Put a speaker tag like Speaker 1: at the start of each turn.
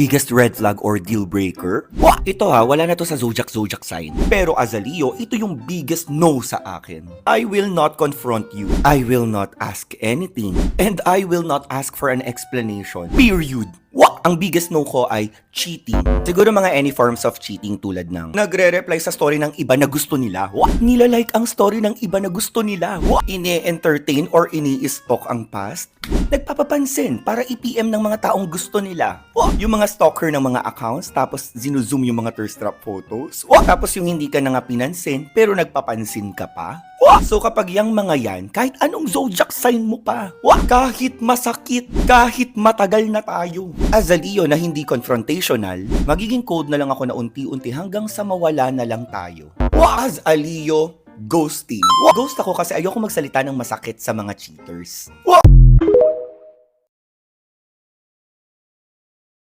Speaker 1: biggest red flag or deal breaker? Wah! Ito ha, wala na to sa zodiac zodiac sign. Pero as a Leo, ito yung biggest no sa akin. I will not confront you. I will not ask anything. And I will not ask for an explanation. Period. Wah! Ang biggest no ko ay cheating. Siguro mga any forms of cheating tulad ng nagre-reply sa story ng iba na gusto nila. Wah! Nilalike ang story ng iba na gusto nila. Wah! Ine-entertain or ini-stalk ang past. Nagpapapansin para i-PM ng mga taong gusto nila. Wah! Yung mga stalker ng mga accounts tapos zinuzoom yung mga thirst trap photos. Wah! Tapos yung hindi ka na nga pinansin pero nagpapansin ka pa. Wah! So kapag yung mga yan, kahit anong zodiac sign mo pa, wah! kahit masakit, kahit matagal na tayo. As a Leo na hindi confrontational, magiging code na lang ako na unti-unti hanggang sa mawala na lang tayo. Wah! As a Leo, ghosting. Wah! Ghost ako kasi ayoko magsalita ng masakit sa mga cheaters. Wah!